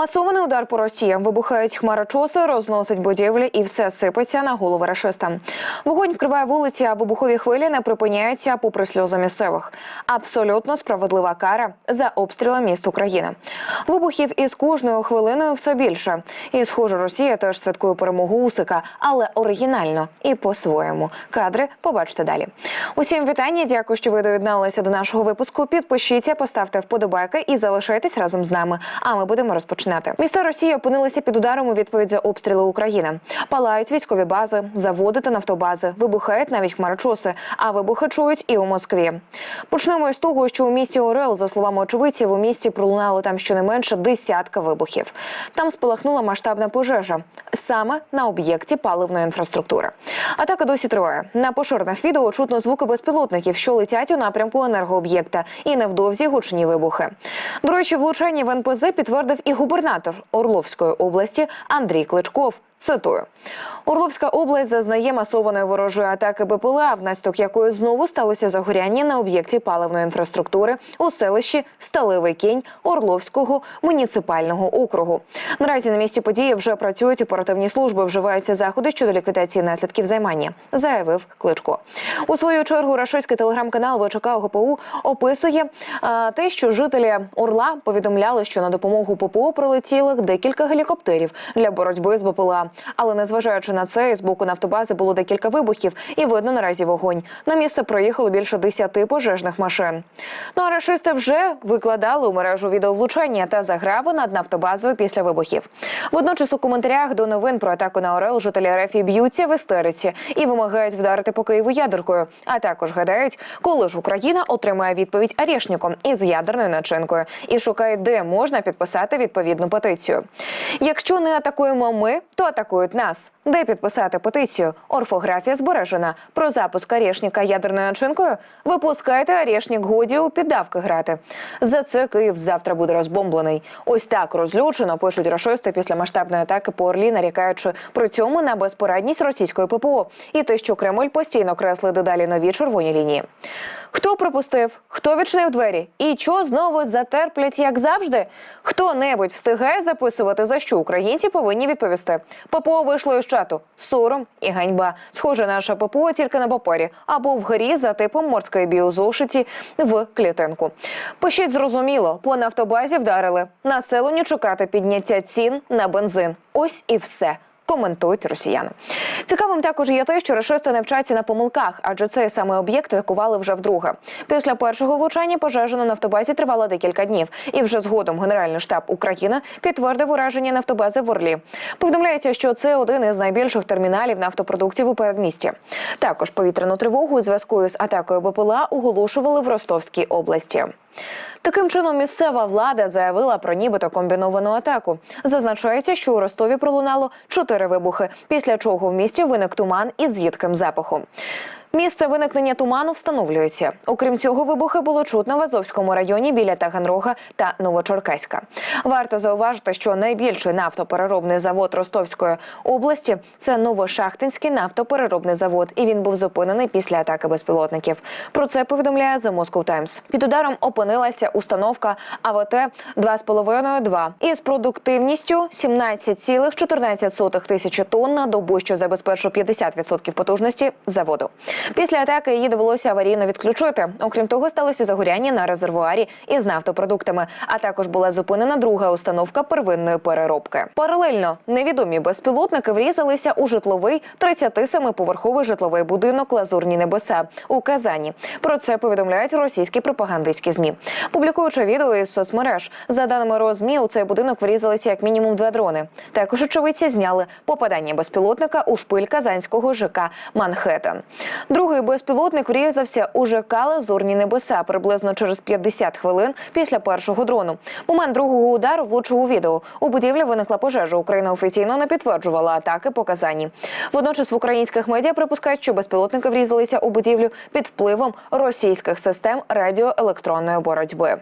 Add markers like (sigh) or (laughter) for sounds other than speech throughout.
Масований удар по Росії. Вибухають хмарочоси, розносить будівлі і все сипеться на голови рашиста. Вогонь вкриває вулиці, а вибухові хвилі не припиняються попри сльози місцевих. Абсолютно справедлива кара за обстріли міст України. Вибухів із кожною хвилиною все більше. І схоже, Росія теж святкує перемогу Усика, але оригінально і по-своєму. Кадри побачите далі. Усім вітання. Дякую, що ви доєдналися до нашого випуску. Підпишіться, поставте вподобайки і залишайтесь разом з нами. А ми будемо розпочинати. Міста Росії опинилися під ударом у відповідь за обстріли України. Палають військові бази, заводи та нафтобази. Вибухають навіть хмарочоси, а вибухи чують і у Москві. Почнемо із того, що у місті Орел, за словами очевидців, у місті пролунало там щонайменше десятка вибухів. Там спалахнула масштабна пожежа саме на об'єкті паливної інфраструктури. Атака досі триває. На поширених відео чутно звуки безпілотників, що летять у напрямку енергооб'єкта, і невдовзі гучні вибухи. До речі, влучання в НПЗ підтвердив і губернатор Орловської області Андрій Кличков. Цитую. Орловська область зазнає масованої ворожої атаки БПЛА, внаслідок якої знову сталося загоряння на об'єкті паливної інфраструктури у селищі Сталевий кінь Орловського муніципального округу. Наразі на місці події вже працюють оперативні служби, вживаються заходи щодо ліквідації наслідків займання, заявив Кличко. У свою чергу рашистський телеграм-канал ВЧК ОГПУ описує а, те, що жителі Орла повідомляли, що на допомогу ППО прилетіли декілька гелікоптерів для боротьби з БПЛА. Але незважаючи на це, з боку нафтобази було декілька вибухів, і видно наразі вогонь. На місце проїхало більше десяти пожежних машин. Ну а рашисти вже викладали у мережу відеовлучення та заграви над нафтобазою після вибухів. Водночас у коментарях до новин про атаку на Орел жителі РФ б'ються в істериці і вимагають вдарити по Києву ядеркою. А також гадають, коли ж Україна отримає відповідь Арєшніком із ядерною начинкою і шукає, де можна підписати відповідну петицію. Якщо не атакуємо ми, то атакують нас. Де підписати петицію? Орфографія збережена. Про запуск Арєшніка ядерною начинкою випускайте Арєшнік годі у піддавки грати. За це Київ завтра буде розбомблений. Ось так розлючено пишуть рашисти після масштабної атаки по Орлі, нарікаючи при цьому на безпорадність російської ППО і те, що Кремль постійно креслить дедалі нові червоні лінії. Хто пропустив, хто відчинив двері, і що знову затерплять, як завжди? Хто небудь встигає записувати за що українці повинні відповісти. ППО вийшло із чату. Сором і ганьба. Схоже, наша ППО тільки на папері або в грі за типом морської біозошиті в клітинку. Пишіть зрозуміло, по нафтобазі вдарили. Населенню чекати підняття цін на бензин. Ось і все коментують росіяни. Цікавим також є те, що рашисти не вчаться на помилках, адже цей самий об'єкт атакували вже вдруге. Після першого влучання пожежа на нафтобазі тривала декілька днів, і вже згодом Генеральний штаб України підтвердив ураження нафтобази в Орлі. Повідомляється, що це один із найбільших терміналів нафтопродуктів у передмісті. Також повітряну тривогу у зв'язку з атакою БПЛА оголошували в Ростовській області. Таким чином, місцева влада заявила про нібито комбіновану атаку. Зазначається, що у Ростові пролунало чотири вибухи, після чого в місті виник туман із їдким запахом. Місце виникнення туману встановлюється. Окрім цього, вибухи було чутно в Азовському районі біля Таганрога та Новочоркаська. Варто зауважити, що найбільший нафтопереробний завод Ростовської області це Новошахтинський нафтопереробний завод, і він був зупинений після атаки безпілотників. Про це повідомляє The Moscow Times. Під ударом опинилася установка АВТ 2,5-2 із продуктивністю 17,14 тисячі тонн на добу, що забезпечує 50% потужності заводу. Після атаки її довелося аварійно відключити. Окрім того, сталося загоряння на резервуарі із нафтопродуктами. А також була зупинена друга установка первинної переробки. Паралельно невідомі безпілотники врізалися у житловий 37-поверховий житловий будинок Лазурні небеса у Казані. Про це повідомляють російські пропагандистські змі. Публікуючи відео із соцмереж, за даними РОЗМІ, у цей будинок врізалися як мінімум два дрони. Також очевидці зняли попадання безпілотника у шпиль казанського ЖК Манхеттен. Другий безпілотник врізався у ЖК Лазурні небеса приблизно через 50 хвилин після першого дрону. Момент другого удару влучив у відео. У будівлі виникла пожежа. Україна офіційно не підтверджувала атаки по Казані. Водночас в українських медіа припускають, що безпілотники врізалися у будівлю під впливом російських систем радіоелектронної боротьби.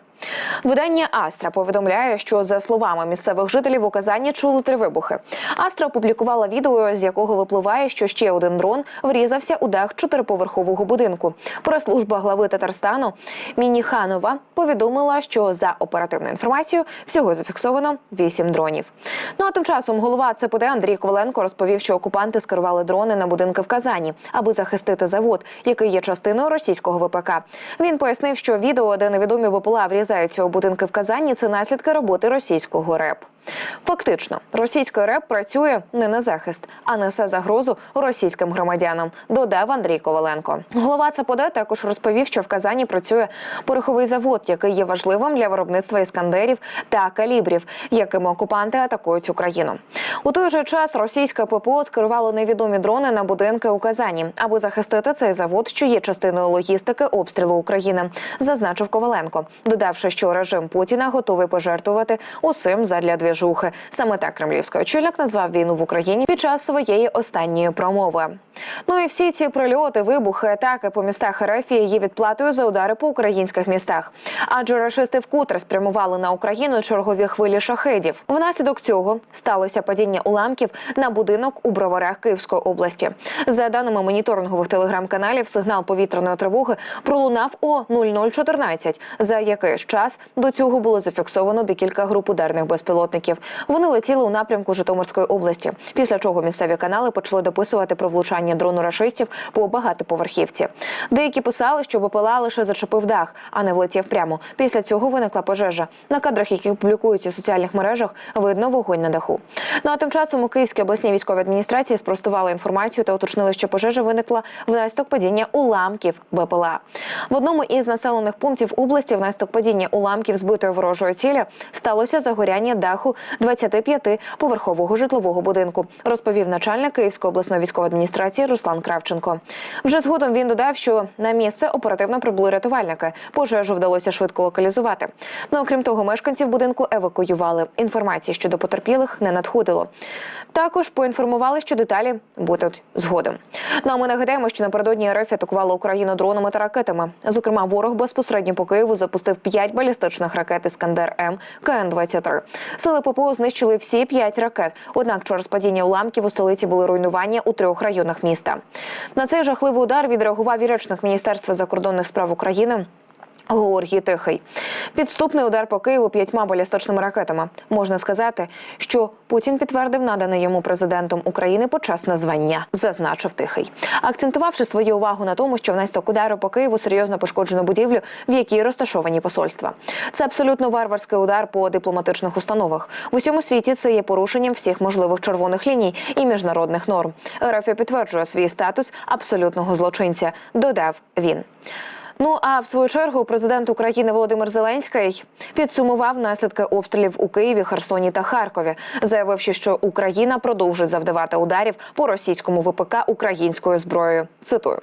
Видання Астра повідомляє, що за словами місцевих жителів у Казані чули три вибухи. Астра опублікувала відео, з якого випливає, що ще один дрон врізався у дах чотириповерхового будинку. Прес-служба глави Татарстану Мініханова повідомила, що за оперативною інформацією всього зафіксовано вісім дронів. Ну а тим часом голова ЦПД Андрій Коваленко розповів, що окупанти скерували дрони на будинки в Казані, аби захистити завод, який є частиною російського ВПК. Він пояснив, що відео, де невідомі БПЛА врізаються у будинки в Казані, це наслідки роботи російського РЕП. Фактично, російський РЕП працює не на захист, а несе загрозу російським громадянам. Додав Андрій Коваленко. Голова ЦПД також розповів, що в Казані працює пороховий завод, який є важливим для виробництва іскандерів та калібрів, якими окупанти атакують Україну. У той же час російське ППО скерувало невідомі дрони на будинки у Казані, аби захистити цей завод, що є частиною логістики обстрілу України, зазначив Коваленко, додавши, що режим Путіна готовий пожертвувати усім задля двіжухи. Саме так кремлівський очільник назвав війну в Україні під час своєї останньої промови. Ну і всі ці прильоти, вибухи, атаки по містах РФ є відплатою за удари по українських містах. Адже рашисти вкотре спрямували на Україну чергові хвилі шахедів. Внаслідок цього сталося падіння уламків на будинок у броварах Київської області. За даними моніторингових телеграм-каналів, сигнал повітряної тривоги пролунав о 0014, за якийсь час до цього було зафіксовано декілька груп ударних безпілотників. Вони летіли у напрямку Житомирської області. Після чого місцеві канали почали дописувати про влучання дрону рашистів по багатоповерхівці. Деякі писали, що БПЛА лише зачепив дах, а не влетів прямо. Після цього виникла пожежа. На кадрах, які публікуються у соціальних мережах, видно вогонь на даху. Ну а тим часом у Київській обласній військовій адміністрації спростували інформацію та уточнили, що пожежа виникла внаслідок падіння уламків БПЛА. В одному із населених пунктів області внаслідок падіння уламків збитої ворожої цілі сталося загоряння даху 25-поверхового житлового будинку, розповів начальник Київської обласної військової адміністрації Руслан Кравченко. Вже згодом він додав, що на місце оперативно прибули рятувальники. Пожежу вдалося швидко локалізувати. Ну окрім того, мешканців будинку евакуювали. Інформації щодо потерпілих не надходило. Також поінформували, що деталі будуть згодом. Ну а ми нагадаємо, що напередодні РФ атакувала Україну дронами та ракетами. Зокрема, ворог безпосередньо по Києву запустив п'ять балістичних ракет Іскандер М КН-23. Сили ППО знищили всі п'ять ракет. Однак через падіння уламків у столиці були руйнування у трьох районах міста. На цей жахливий удар відреагував і речник Міністерства закордонних справ України. Георгій Тихий. Підступний удар по Києву п'ятьма балістичними ракетами. Можна сказати, що Путін підтвердив надане йому президентом України почесне звання, зазначив Тихий, акцентувавши свою увагу на тому, що внаслідок удару по Києву серйозно пошкоджено будівлю, в якій розташовані посольства. Це абсолютно варварський удар по дипломатичних установах. В усьому світі це є порушенням всіх можливих червоних ліній і міжнародних норм. РФ підтверджує свій статус абсолютного злочинця. Додав він. Ну а в свою чергу президент України Володимир Зеленський підсумував наслідки обстрілів у Києві, Херсоні та Харкові, заявивши, що Україна продовжить завдавати ударів по російському ВПК українською зброєю. Цитую: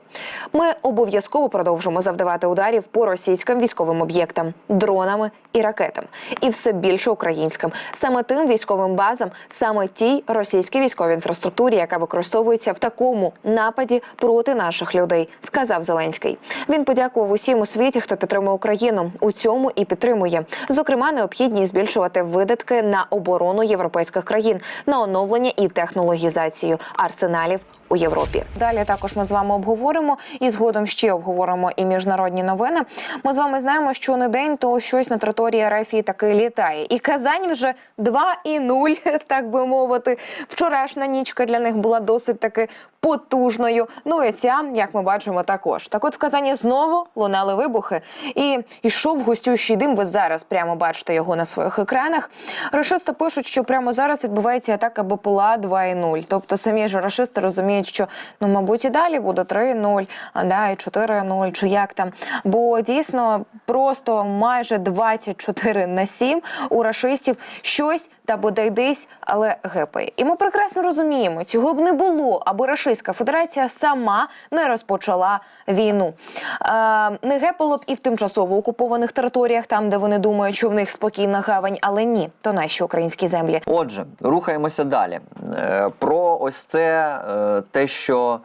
ми обов'язково продовжимо завдавати ударів по російським військовим об'єктам, дронами і ракетам, і все більше українським, саме тим військовим базам, саме тій російській військовій інфраструктурі, яка використовується в такому нападі проти наших людей, сказав Зеленський. Він подякував усім у світі, хто підтримує Україну. У цьому і підтримує. Зокрема, необхідність збільшувати видатки на оборону європейських країн, на оновлення і технологізацію арсеналів. У Європі далі також ми з вами обговоримо і згодом ще обговоримо і міжнародні новини. Ми з вами знаємо, що не день, то щось на території РФ таки літає. І Казань вже 2 і 0, (laughs) так би мовити. Вчорашня нічка для них була досить таки потужною. Ну і ця, як ми бачимо, також. Так, от в Казані знову лунали вибухи, і йшов густющий дим. Ви зараз прямо бачите його на своїх екранах. Рашисти пишуть, що прямо зараз відбувається атака БПЛА 2,0. Тобто самі ж рашисти розуміють, що ну мабуть і далі буде 3,0, а да, і 4,0, чи як там. Бо дійсно просто майже 24 на 7 у рашистів щось та бодай десь, але гепає. І ми прекрасно розуміємо, цього б не було, аби Рашистська Федерація сама не розпочала війну. Е, не гепало б і в тимчасово окупованих територіях, там де вони думають, що в них спокійна гавань, але ні, то наші українські землі. Отже, рухаємося далі. Е, Про ось це е, те, що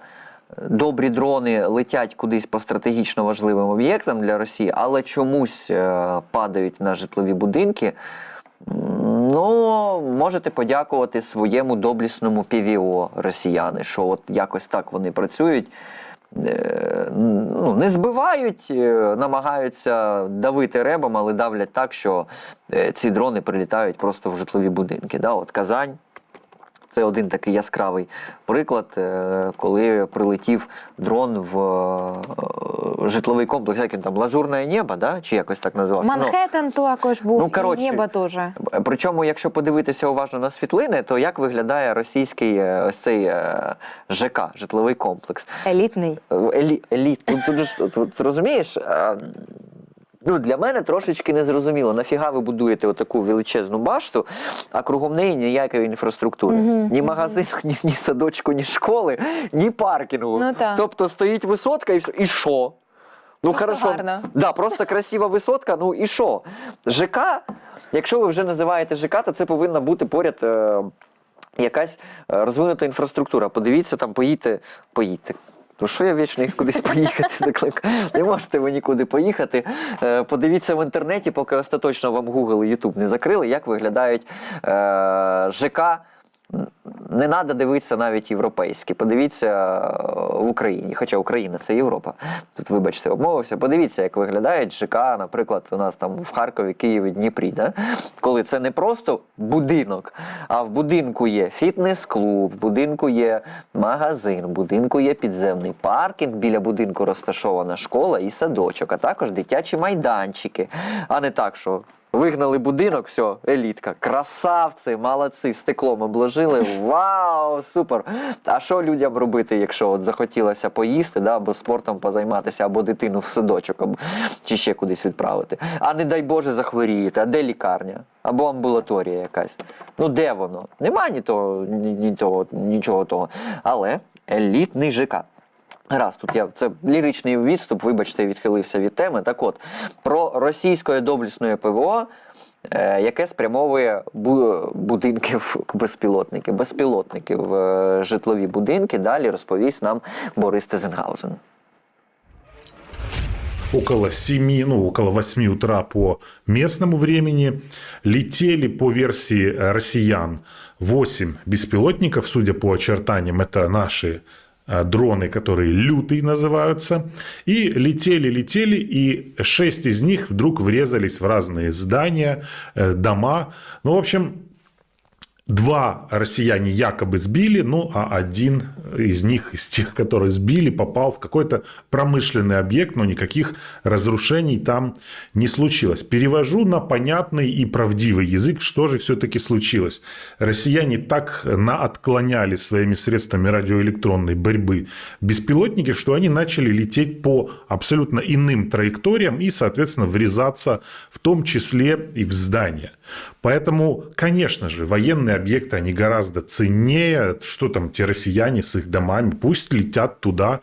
добрі дрони летять кудись по стратегічно важливим об'єктам для Росії, але чомусь е, падають на житлові будинки. Ну, можете подякувати своєму доблісному ПВО росіяни, що от якось так вони працюють. Е, Ну, не збивають, е, намагаються давити ребом, але давлять так, що е, ці дрони прилітають просто в житлові будинки. Да? От Казань. Це один такий яскравий приклад, е, коли прилетів дрон в е, житловий комплекс, як він там, Лазурне небо, да? чи якось так називався? Ну, також був, ну, і небо теж. Причому, якщо подивитися уважно на світлини, то як виглядає російський е, ось цей ЖК, житловий комплекс? Елітний. Елі, еліт. Тут, тут, же ж- тут, розумієш? Ну, для мене трошечки незрозуміло, нафіга ви будуєте отаку величезну башту, а кругом неї ніякої інфраструктури. Ні магазину, ні, ні садочку, ні школи, ні паркінгу. Ну. Тобто стоїть висотка і все. І що? Ну, Просто хорошо. гарно. Да, просто красива висотка, ну і що? ЖК, якщо ви вже називаєте ЖК, то це повинна бути поряд. Е, Якась е, розвинута інфраструктура. Подивіться там, поїдьте, поїдьте. То що я вічно їх кудись поїхати закликаю? Не можете ви нікуди поїхати. Е, Подивіться в інтернеті, поки остаточно вам Google і YouTube не закрили, як виглядають е, ЖК. Не треба дивитися навіть європейські. Подивіться е, в Україні, хоча Україна це Європа. Тут, вибачте, обмовився. Подивіться, як виглядають ЖК, наприклад, у нас там в Харкові, Києві, Дніпрі. Да? Коли це не просто будинок, а в будинку є фітнес-клуб, в будинку є магазин, в будинку є підземний паркінг, біля будинку розташована школа і садочок, а також дитячі майданчики. А не так, що Вигнали будинок, все, елітка. Красавці, молодці, стеклом обложили. Вау, супер! А що людям робити, якщо от захотілося поїсти, да, або спортом позайматися, або дитину в садочок, або чи ще кудись відправити? А не дай Боже захворієте, а де лікарня? Або амбулаторія якась. Ну де воно? Нема ні того, ні, ні того, нічого того. Але елітний ЖК. Раз, тут я це ліричний відступ, вибачте, відхилився від теми. Так от, про російської доблісної ПВО, е, яке спрямовує бу- будинки в (laughs) безпілотники, безпілотники в е, житлові будинки. Далі розповість нам Борис Тезенгаузен. около 7, ну, около 8 утра по местному времени летели по версии э, россиян 8 беспилотников, судя по очертаниям, это наши э, дроны, которые лютые называются, и летели, летели, и 6 из них вдруг врезались в разные здания, э, дома. Ну, в общем, Два россияне якобы сбили, ну а один из них, из тех, которые сбили, попал в какой-то промышленный объект, но никаких разрушений там не случилось. Перевожу на понятный и правдивый язык, что же все-таки случилось. Россияне так наотклоняли своими средствами радиоэлектронной борьбы беспилотники, что они начали лететь по абсолютно иным траекториям и, соответственно, врезаться в том числе и в здания. Поэтому, конечно же, военные объекты, они гораздо ценнее. Что там те россияне с их домами? Пусть летят туда.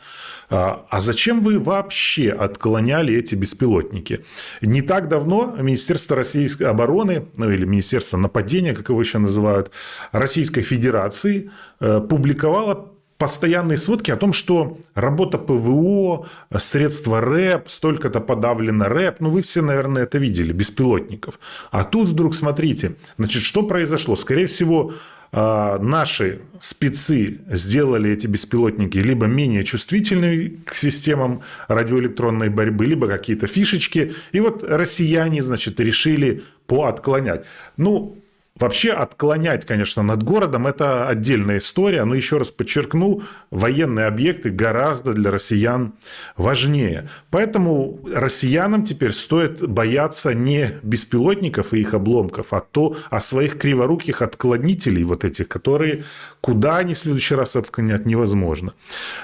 А а зачем вы вообще отклоняли эти беспилотники? Не так давно Министерство российской обороны, ну или Министерство нападения, как его еще называют, Российской Федерации э, публиковало постоянные сводки о том, что работа ПВО, средства РЭП, столько-то подавлено РЭП. Ну, вы все, наверное, это видели, беспилотников. А тут вдруг, смотрите, значит, что произошло? Скорее всего, а, наши спецы сделали эти беспилотники либо менее чувствительными к системам радиоэлектронной борьбы, либо какие-то фишечки. И вот россияне, значит, решили поотклонять. Ну, Вообще отклонять, конечно, над городом – это отдельная история, но еще раз подчеркну, военные объекты гораздо для россиян важнее. Поэтому россиянам теперь стоит бояться не беспилотников и их обломков, а то а своих криворуких отклонителей вот этих, которые куда они в следующий раз отклонять невозможно.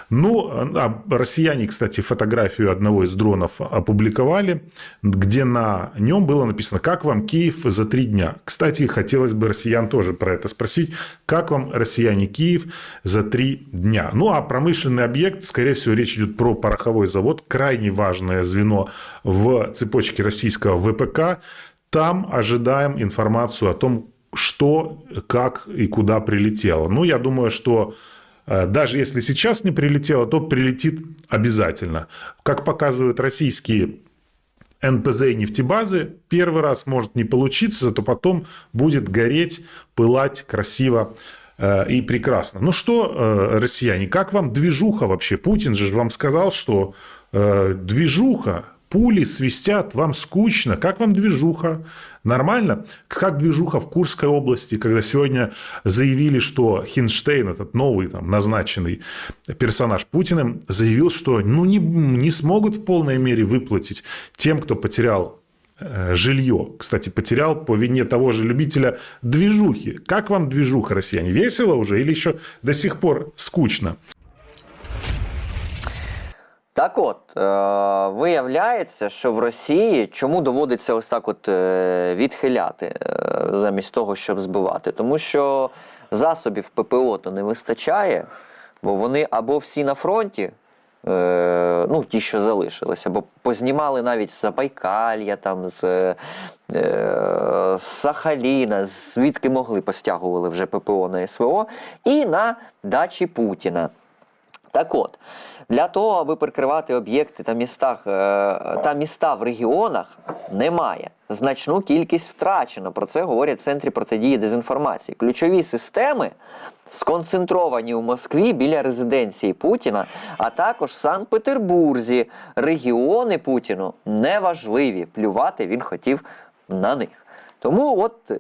Ну, а россияне, кстати, фотографию одного из дронов опубликовали, где на нем было написано «Как вам Киев за три дня?». Кстати, хотелось бы россиян тоже про это спросить. Как вам, россияне, Киев за три дня? Ну, а промышленный объект, скорее всего, речь идет про пороховой завод, крайне важное звено в цепочке российского ВПК. Там ожидаем информацию о том, что, как и куда прилетело. Ну, я думаю, что э, даже если сейчас не прилетело, то прилетит обязательно. Как показывают российские НПЗ и нефтебазы, первый раз может не получиться, зато потом будет гореть, пылать красиво э, и прекрасно. Ну что, э, россияне, как вам движуха вообще? Путин же вам сказал, что э, движуха, пули свистят, вам скучно. Как вам движуха? Нормально? Как движуха в Курской области, когда сегодня заявили, что Хинштейн, этот новый там, назначенный персонаж Путиным, заявил, что ну, не, не смогут в полной мере выплатить тем, кто потерял э, жилье. Кстати, потерял по вине того же любителя движухи. Как вам движуха, россияне? Весело уже или еще до сих пор скучно? Так от, е, виявляється, що в Росії чому доводиться ось так от е, відхиляти е, замість того, щоб збивати? Тому що засобів ППО то не вистачає, бо вони або всі на фронті, ну, ті, що залишилися, або познімали навіть з Забайкалья, там, з, з Сахаліна, звідки могли постягували вже ППО на СВО, і на дачі Путіна. Так от, для того, аби прикривати об'єкти та містах е, та міста в регіонах, немає. Значну кількість втрачено. Про це говорять в центрі протидії дезінформації. Ключові системи сконцентровані у Москві біля резиденції Путіна, а також в Санкт-Петербурзі. Регіони Путіну неважливі. Плювати він хотів на них. Тому от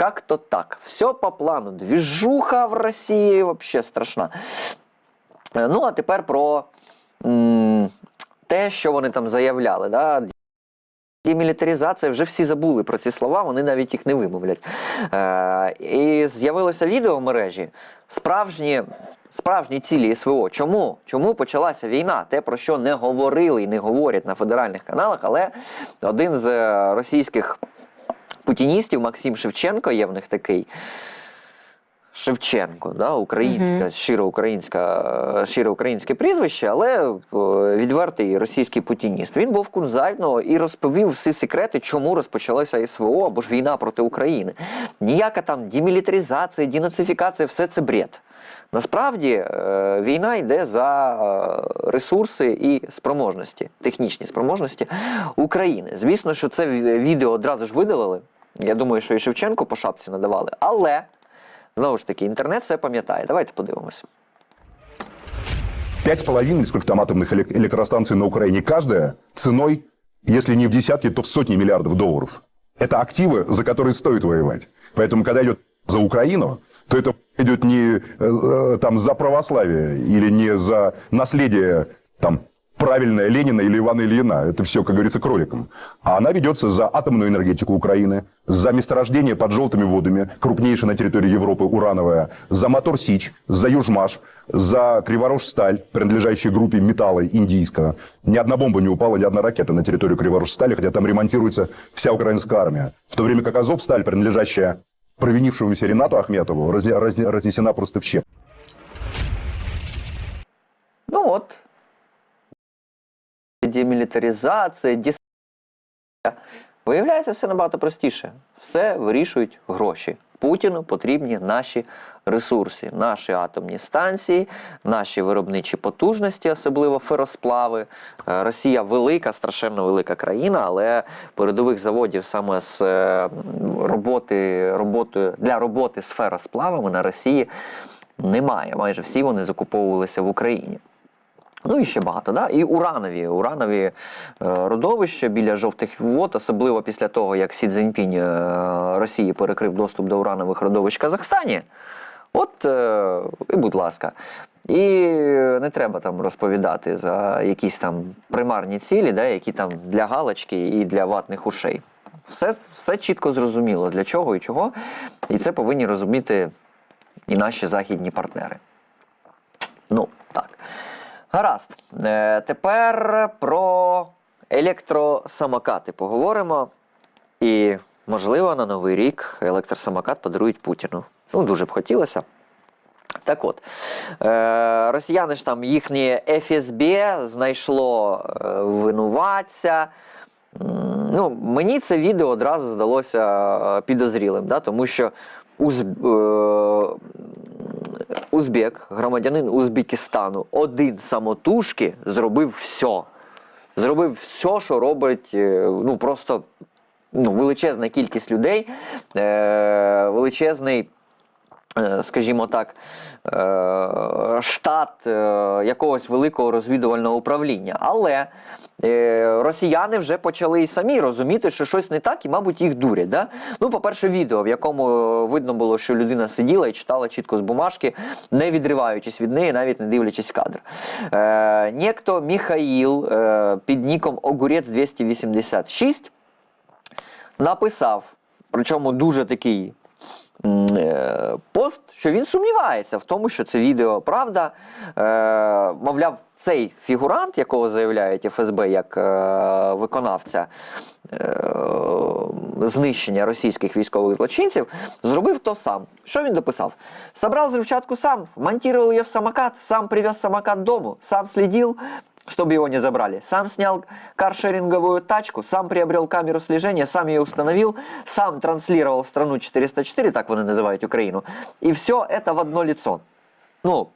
як-то так. Все по плану. Двіжуха в Росії взагалі страшна. Е, Ну, а тепер про м, те, що вони там заявляли. Да? Демілітаризація, вже всі забули про ці слова, вони навіть їх не вимовлять. Е, і з'явилося відео в мережі справжні, справжні цілі СВО. Чому? Чому почалася війна? Те, про що не говорили і не говорять на федеральних каналах, але один з е, російських путіністів, Максим Шевченко, є в них такий. Шевченко, да, українська, щиро українська, щиро українське прізвище, але е, відвертий російський путініст. Він був кунзайно і розповів всі секрети, чому розпочалося СВО або ж війна проти України. Ніяка там демілітаризація, денацифікація, все це бред. Насправді е, війна йде за е, ресурси і спроможності, технічні спроможності України. Звісно, що це ві- відео одразу ж видалили. Я думаю, що і Шевченко по шапці надавали, але. Знову ж таки, інтернет все пам'ятає. Давайте подивимось. Пять с половиной сколько там атомных элек- электростанций на Украине каждая ценой, если не в десятки, то в сотни миллиардов долларов. Это активы, за которые стоит воевать. Поэтому, когда идет за Украину, то это идет не там за православие или не за наследие там правильное Ленина или Ивана Ильина. Это все, как говорится, кроликом. А она ведется за атомную энергетику Украины, за месторождение под желтыми водами, крупнейшее на территории Европы урановое, за мотор Сич, за Южмаш, за Криворожсталь, принадлежащая группе металла индийского. Ни одна бомба не упала, ни одна ракета на территорию Криворожстали, хотя там ремонтируется вся украинская армия. В то время как Азовсталь, принадлежащая провинившемуся Ренату Ахметову, разне- разне- разнесена просто в щепки. Ну от. Демілітаризація, діс... Виявляється, все набагато простіше. Все вирішують гроші. Путіну потрібні наші ресурси, наші атомні станції, наші виробничі потужності, особливо феросплави. Е, Росія велика, страшенно велика країна, але передових заводів саме з е, роботи, роботою для роботи з феросплавами на Росії немає. Майже всі вони закуповувалися в Україні. Ну і ще багато, да? І уранові, уранові е, родовища біля жовтих вод, особливо після того, як Сі Цзіньпінь е, Росії перекрив доступ до уранових родовищ в Казахстані. От, е, і будь ласка. І не треба там розповідати за якісь там примарні цілі, да, які там для галочки і для ватних ушей. Все, все чітко зрозуміло, для чого і чого. І це повинні розуміти і наші західні партнери. Ну, так. Гаразд. Е, тепер про електросамокати поговоримо. І, можливо, на Новий рік електросамокат подарують Путіну. Ну, дуже б хотілося. Так от, е, росіяни ж там їхнє ФСБ знайшло е, винуватця. Ну, мені це відео одразу здалося е, підозрілим, да? тому що у, узбек, громадянин Узбекистану, один самотужки зробив все. Зробив все, що робить е, ну, просто ну, величезна кількість людей, е, величезний. Е, Скажімо так, е, штат е, якогось великого розвідувального управління. Але росіяни вже почали і самі розуміти, що щось не так, і, мабуть, їх дурять. Да? Ну, по-перше, відео, в якому видно було, що людина сиділа і читала чітко з бумажки, не відриваючись від неї, навіть не дивлячись кадр. Е, Міхаїл під ніком Огурець 286 написав, причому дуже такий пост, що він сумнівається в тому, що це відео правда. Е, мовляв, цей фігурант, якого заявляють ФСБ як е, виконавця е, знищення російських військових злочинців, зробив то сам. Що він дописав? Собрал взрывчатку сам, монтировал ее в самокат, сам привез самокат дому, сам следил, чтобы его не забрали. Сам снял каршеринговую тачку, сам приобрел камеру слежения, сам ее установил, сам транслировал в страну 404, так вони називають Україну. І все это в одно лицо. Ну,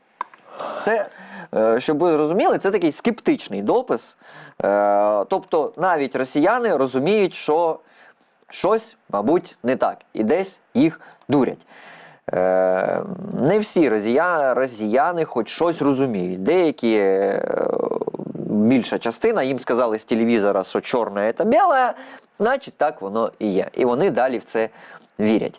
це, е, щоб ви розуміли, це такий скептичний допис. Е, Тобто навіть росіяни розуміють, що щось, мабуть, не так, і десь їх дурять. Е, Не всі росіяни, росіяни хоч щось розуміють. Деякі, е, більша частина, їм сказали з телевізора, що чорне це біле, значить так воно і є. І вони далі в це вірять.